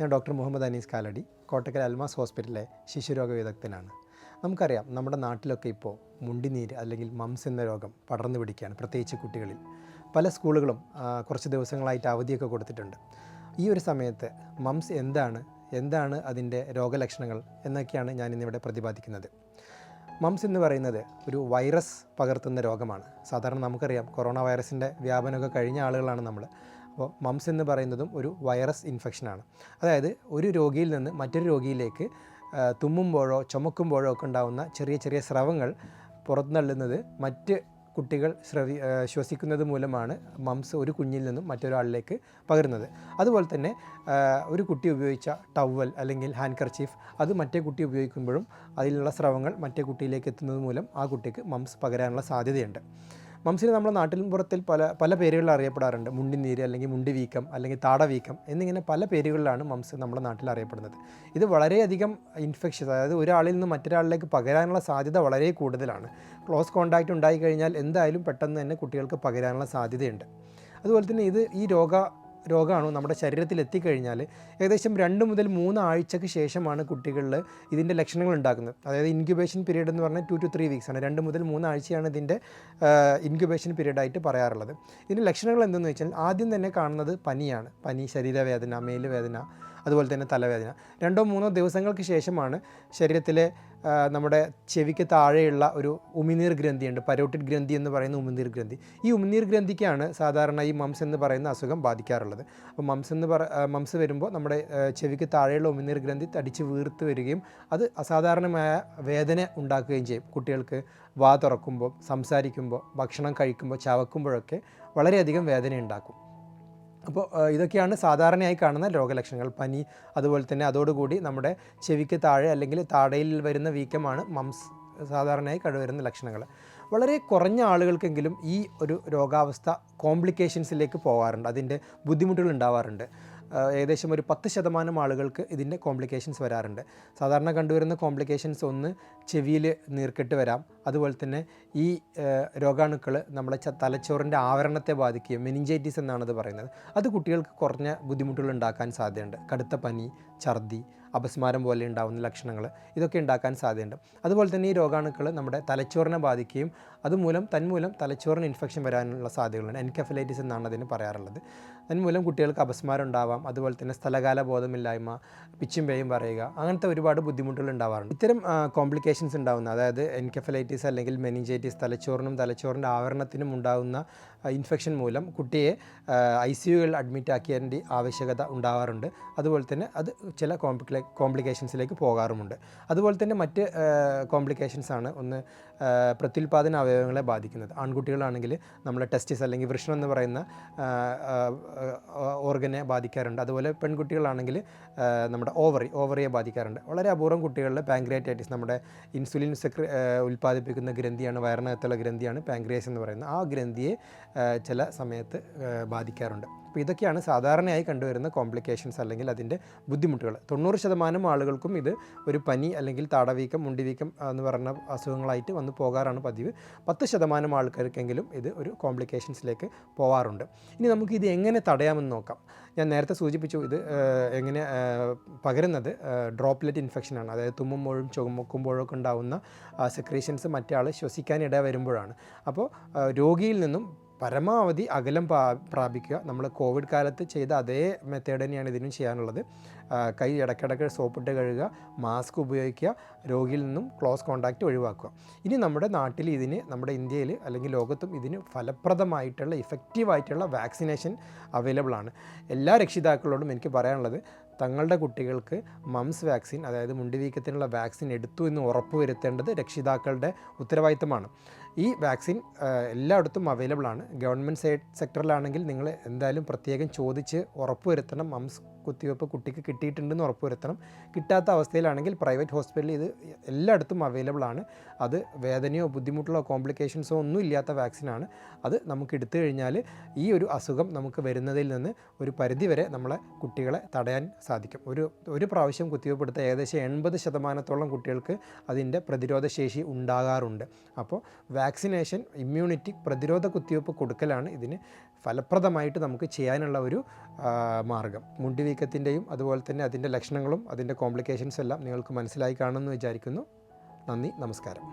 ഞാൻ ഡോക്ടർ മുഹമ്മദ് അനീസ് കാലടി കോട്ടക്കൽ അൽമാസ് ഹോസ്പിറ്റലിലെ ശിശുരോഗ വിദഗ്ധനാണ്. നമുക്കറിയാം നമ്മുടെ നാട്ടിലൊക്കെ ഇപ്പോൾ മുണ്ടിനീര് അല്ലെങ്കിൽ മംസ് എന്ന രോഗം പടർന്നു പിടിക്കുകയാണ് പ്രത്യേകിച്ച് കുട്ടികളിൽ. പല സ്കൂളുകളും കുറച്ച് ദിവസങ്ങളായിട്ട് അവധിയൊക്കെ കൊടുത്തിട്ടുണ്ട്. ഈ ഒരു സമയത്ത് മംസ് എന്താണ് എന്താണ് അതിന്റെ രോഗലക്ഷണങ്ങൾ എന്നൊക്കെയാണ് ഞാൻ ഇന്നിവിടെ പ്രതിപാദിക്കുന്നത്. മംസ് എന്ന് പറയുന്നത് ഒരു വൈറസ് പകർത്തുന്ന രോഗമാണ്. സാധാരണ നമുക്കറിയാം കൊറോണ വൈറസിന്റെ വ്യാപനമൊക്കെ കഴിഞ്ഞ ആളുകളാണ് നമ്മൾ. അപ്പോൾ മംസ് എന്ന് പറയുന്നതും ഒരു വൈറസ് ഇൻഫെക്ഷനാണ് അതായത് ഒരു രോഗിയിൽ നിന്ന് മറ്റൊരു രോഗിയിലേക്ക് തുമ്മുമ്പോഴോ ചുമക്കുമ്പോഴോ ഒക്കെ ഉണ്ടാകുന്ന ചെറിയ ചെറിയ സ്രവങ്ങൾ പുറത്തുനള്ളുന്നത് മറ്റ് കുട്ടികൾ ശ്രവി ശ്വസിക്കുന്നത് മൂലമാണ് മംസ് ഒരു കുഞ്ഞിൽ നിന്നും മറ്റൊരാളിലേക്ക് പകരുന്നത്. അതുപോലെ തന്നെ ഒരു കുട്ടി ഉപയോഗിച്ച ടവൽ അല്ലെങ്കിൽ ഹാൻഡ് കർച്ചീഫ് അത് മറ്റേ കുട്ടി ഉപയോഗിക്കുമ്പോഴും അതിലുള്ള സ്രവങ്ങൾ മറ്റേ കുട്ടിയിലേക്ക് എത്തുന്നത് മൂലം ആ കുട്ടിക്ക് മംസ് പകരാനുള്ള സാധ്യതയുണ്ട്. മംസിന് നമ്മുടെ നാട്ടിലും പുറത്തിൽ പല പല പേരുകളിൽ അറിയപ്പെടാറുണ്ട്. മുണ്ടി നീര് അല്ലെങ്കിൽ മുണ്ടി വീക്കം അല്ലെങ്കിൽ താടവീക്കം എന്നിങ്ങനെ പല പേരുകളിലാണ് മംസ് നമ്മുടെ നാട്ടിൽ അറിയപ്പെടുന്നത്. ഇത് വളരെയധികം ഇൻഫെക്ഷ്യസ് അതായത് ഒരാളിൽ നിന്ന് മറ്റൊരാളിലേക്ക് പകരാനുള്ള സാധ്യത വളരെ കൂടുതലാണ്. ക്ലോസ് കോണ്ടാക്റ്റ് ഉണ്ടായി കഴിഞ്ഞാൽ എന്തായാലും പെട്ടെന്ന് തന്നെ കുട്ടികൾക്ക് പകരാനുള്ള സാധ്യതയുണ്ട്. അതുപോലെ തന്നെ ഇത് ഈ രോഗ രോഗമാണോ നമ്മുടെ ശരീരത്തിൽ എത്തിക്കഴിഞ്ഞാൽ ഏകദേശം രണ്ട് മുതൽ മൂന്ന് ആഴ്ചയ്ക്ക് ശേഷമാണ് കുട്ടികളിൽ ഇതിന്റെ ലക്ഷണങ്ങൾ ഉണ്ടാക്കുന്നത് അതായത് ഇൻക്യുബേഷൻ പീരീഡ് എന്ന് പറഞ്ഞാൽ ടു ടു ത്രീ വീക്സ് ആണ്. രണ്ട് മുതൽ മൂന്ന് ആഴ്ചയാണ് ഇതിന്റെ ഇൻക്യുബേഷൻ പീരീഡായിട്ട് പറയാറുള്ളത്. ഇതിന്റെ ലക്ഷണങ്ങൾ എന്തെന്ന് വെച്ചാൽ ആദ്യം തന്നെ കാണുന്നത് പനിയാണ്. പനി ശരീരവേദന മേലുവേദന അതുപോലെ തന്നെ തലവേദന. രണ്ടോ മൂന്നോ ദിവസങ്ങൾക്ക് ശേഷമാണ് ശരീരത്തിലെ നമ്മുടെ ചെവിക്ക് താഴെയുള്ള ഒരു ഉമിനീർ ഗ്രന്ഥിയുണ്ട്. പരോട്ടിഡ് ഗ്രന്ഥി എന്ന് പറയുന്ന ഉമിനീർ ഗ്രന്ഥി. ഈ ഉമിനീർ ഗ്രന്ഥിക്കാണ് സാധാരണ ഈ മംസ് എന്ന് പറയുന്ന അസുഖം ബാധിക്കാറുള്ളത്. അപ്പോൾ മംസ് എന്ന് പറ മംസ് വരുമ്പോൾ നമ്മുടെ ചെവിക്ക് താഴെയുള്ള ഉമിനീർ ഗ്രന്ഥി തടിച്ച് വീർത്ത് വരികയും അത് അസാധാരണമായ വേദന ഉണ്ടാക്കുകയും ചെയ്യും. കുട്ടികൾക്ക് വാ തുറക്കുമ്പോൾ സംസാരിക്കുമ്പോൾ ഭക്ഷണം കഴിക്കുമ്പോൾ ചവക്കുമ്പോഴൊക്കെ വളരെയധികം വേദന ഉണ്ടാക്കും അപ്പോൾ ഇതൊക്കെയാണ് സാധാരണയായി കാണുന്ന രോഗലക്ഷണങ്ങൾ പനി അതുപോലെ തന്നെ അതോടുകൂടി നമ്മുടെ ചെവിക്ക് താഴെ അല്ലെങ്കിൽ താടയിൽ വരുന്ന വീക്കമാണ് മംസ് സാധാരണയായി കണ്ടുവരുന്ന ലക്ഷണങ്ങൾ. വളരെ കുറഞ്ഞ ആളുകൾക്കെങ്കിലും ഈ ഒരു രോഗാവസ്ഥ കോംപ്ലിക്കേഷൻസിലേക്ക് പോകാറുണ്ട്. അതിന്റെ ബുദ്ധിമുട്ടുകൾ ഉണ്ടാവാറുണ്ട്. ഏകദേശം ഒരു പത്ത് ശതമാനം ആളുകൾക്ക് ഇതിന്റെ കോംപ്ലിക്കേഷൻസ് വരാറുണ്ട്. സാധാരണ കണ്ടുവരുന്ന കോംപ്ലിക്കേഷൻസ് ഒന്ന് ചെവിയിൽ നീർക്കെട്ട് വരാം. അതുപോലെ തന്നെ ഈ രോഗാണുക്കൾ നമ്മളെ തലച്ചോറിന്റെ ആവരണത്തെ ബാധിക്കുകയും മെനിഞ്ചൈറ്റിസ് എന്നാണത് പറയുന്നത്. അത് കുട്ടികൾക്ക് കുറഞ്ഞ ബുദ്ധിമുട്ടുകൾ ഉണ്ടാക്കാൻ സാധ്യതയുണ്ട്. കടുത്ത പനി ഛർദി അപസ്മാരം പോലെ ഉണ്ടാകുന്ന ലക്ഷണങ്ങൾ ഇതൊക്കെ ഉണ്ടാക്കാൻ സാധ്യതയുണ്ട്. അതുപോലെ തന്നെ ഈ രോഗാണുക്കൾ നമ്മുടെ തലച്ചോറിനെ ബാധിക്കുകയും അതുമൂലം തന്മൂലം തലച്ചോറിന് ഇൻഫെക്ഷൻ വരാനുള്ള സാധ്യതകളുണ്ട്. എൻകഫലൈറ്റിസ് എന്നാണ് അതിന് പറയാറുള്ളത്. തന്മൂലം കുട്ടികൾക്ക് അപസ്മാരം ഉണ്ടാവാം. അതുപോലെ തന്നെ സ്ഥലകാല ബോധമില്ലായ്മ പിച്ചും പേയും പറയുക അങ്ങനത്തെ ഒരുപാട് ബുദ്ധിമുട്ടുകൾ ഉണ്ടാവാറുണ്ട്. ഇത്തരം കോംപ്ലിക്കേഷൻസ് ഉണ്ടാകുന്ന അതായത് എൻകഫലൈറ്റിസ് അല്ലെങ്കിൽ മെനിഞ്ചൈറ്റിസ് തലച്ചോറിനും തലച്ചോറിന്റെ ആവരണത്തിനും ഉണ്ടാകുന്ന ഇൻഫെക്ഷൻ മൂലം കുട്ടിയെ ഐ സി യുകളിൽ അഡ്മിറ്റ് ആക്കിയതിന്റെ ആവശ്യകത ഉണ്ടാവാറുണ്ട്. അതുപോലെ തന്നെ അത് ചില കോംപ്ലിക്കേ കോംപ്ലിക്കേഷൻസിലേക്ക് പോകാറുമുണ്ട്. അതുപോലെ തന്നെ മറ്റ് കോംപ്ലിക്കേഷൻസാണ് ഒന്ന് പ്രത്യുൽപാദന അവയവങ്ങളെ ബാധിക്കുന്നത്. ആൺകുട്ടികളാണെങ്കിൽ നമ്മളെ ടെസ്റ്റിസ് അല്ലെങ്കിൽ വൃഷണം എന്ന് പറയുന്ന ഓർഗനെ ബാധിക്കാറുണ്ട്. അതുപോലെ പെൺകുട്ടികളാണെങ്കിൽ നമ്മുടെ ഓവറി ഓവറിയെ ബാധിക്കാറുണ്ട്. വളരെ അപൂർവം കുട്ടികളിൽ പാങ്ക്രിയാറ്റൈറ്റിസ് നമ്മുടെ ഇൻസുലിൻ സെക്ര ഉൽപ്പാദിപ്പിക്കുന്ന ഗ്രന്ഥിയാണ് വയറിനകത്തുള്ള ഗ്രന്ഥിയാണ് പാങ്ക്രിയാസ് എന്ന് പറയുന്നത്. ആ ഗ്രന്ഥിയെ ചില സമയത്ത് ബാധിക്കാറുണ്ട്. അപ്പോൾ ഇതൊക്കെയാണ് സാധാരണയായി കണ്ടുവരുന്ന കോംപ്ലിക്കേഷൻസ് അല്ലെങ്കിൽ അതിന്റെ ബുദ്ധിമുട്ടുകൾ. തൊണ്ണൂറ് ശതമാനം ആളുകൾക്കും ഇത് ഒരു പനി അല്ലെങ്കിൽ താടവീക്കം മുണ്ടിവീക്കം എന്ന് പറഞ്ഞ അസുഖങ്ങളായിട്ട് വന്ന് പോകാറാണ് പതിവ്. പത്ത് ശതമാനം ആൾക്കാർക്കെങ്കിലും ഇത് ഒരു കോംപ്ലിക്കേഷൻസിലേക്ക് പോകാറുണ്ട് ഇനി നമുക്ക് ഇത് എങ്ങനെ തടയാമെന്ന് നോക്കാം. ഞാൻ നേരത്തെ സൂചിപ്പിച്ചു ഇത് എങ്ങനെ പകരുന്നത് ഡ്രോപ്ലെറ്റ് ഇൻഫെക്ഷനാണ് അതായത് തുമ്മുമ്പോഴും ചുമക്കുമ്പോഴൊക്കെ ഉണ്ടാവുന്ന സെക്രീഷൻസ് മറ്റേ ആൾ ശ്വസിക്കാനിട വരുമ്പോഴാണ് അപ്പോൾ രോഗിയിൽ നിന്നും പരമാവധി അകലം പ്രാപിക്കുക. നമ്മൾ കോവിഡ് കാലത്ത് ചെയ്ത അതേ മെത്തേഡ് തന്നെയാണ് ഇതിനും ചെയ്യാനുള്ളത്. കൈ ഇടയ്ക്കിടയ്ക്ക് സോപ്പിട്ട് കഴുകുക മാസ്ക് ഉപയോഗിക്കുക രോഗിയിൽ നിന്നും ക്ലോസ് കോണ്ടാക്റ്റ് ഒഴിവാക്കുക. ഇനി നമ്മുടെ നാട്ടിൽ ഇതിന് നമ്മുടെ ഇന്ത്യയിൽ അല്ലെങ്കിൽ ലോകത്തും ഇതിന് ഫലപ്രദമായിട്ടുള്ള ഇഫക്റ്റീവായിട്ടുള്ള വാക്സിനേഷൻ അവൈലബിൾ ആണ്. എല്ലാ രക്ഷിതാക്കളോടും എനിക്ക് പറയാനുള്ളത് തങ്ങളുടെ കുട്ടികൾക്ക് മംസ് വാക്സിൻ അതായത് മുണ്ടിവീക്കത്തിനുള്ള വാക്സിൻ എടുത്തു എന്ന് ഉറപ്പുവരുത്തേണ്ടത് രക്ഷിതാക്കളുടെ ഉത്തരവാദിത്തമാണ്. ഈ വാക്സിൻ എല്ലായിടത്തും അവൈലബിൾ ആണ്. ഗവൺമെന്റ് സൈഡ് സെക്ടറിലാണെങ്കിൽ നിങ്ങൾ എന്തായാലും പ്രത്യേകം ചോദിച്ച് ഉറപ്പുവരുത്തണം. മംസ് കുത്തിവയ്പ്പ് കുട്ടിക്ക് കിട്ടിയിട്ടുണ്ടെന്ന് ഉറപ്പുവരുത്തണം. കിട്ടാത്ത അവസ്ഥയിലാണെങ്കിൽ പ്രൈവറ്റ് ഹോസ്പിറ്റലിൽ ഇത് എല്ലായിടത്തും അവൈലബിൾ ആണ്. അത് വേദനയോ ബുദ്ധിമുട്ടുകളോ കോംപ്ലിക്കേഷൻസോ ഒന്നും ഇല്ലാത്ത വാക്സിനാണ് അത് നമുക്ക് എടുത്തു കഴിഞ്ഞാൽ ഈ ഒരു അസുഖം നമുക്ക് വരുന്നതിൽ നിന്ന് ഒരു പരിധിവരെ നമ്മളെ കുട്ടികളെ തടയാൻ സാധിക്കും. ഒരു ഒരു പ്രാവശ്യം കുത്തിവയ്പ്പ് എടുത്ത ഏകദേശം എൺപത് ശതമാനത്തോളം കുട്ടികൾക്ക് അതിന്റെ പ്രതിരോധ ശേഷി ഉണ്ടാകാറുണ്ട്. അപ്പോൾ വാക്സിനേഷൻ ഇമ്മ്യൂണിറ്റി പ്രതിരോധ കുത്തിവയ്പ്പ് കൊടുക്കലാണ് ഇതിന് ഫലപ്രദമായിട്ട് നമുക്ക് ചെയ്യാനുള്ള ഒരു മാർഗം. മുണ്ടിവീക്കം കുഞ്ഞുണ്ണീക്കത്തിന്റെയും അതുപോലെ തന്നെ അതിന്റെ ലക്ഷണങ്ങളും അതിന്റെ കോംപ്ലിക്കേഷൻസ് എല്ലാം നിങ്ങൾക്ക് മനസ്സിലായി കാണുമെന്ന് വിചാരിക്കുന്നു. നന്ദി നമസ്കാരം.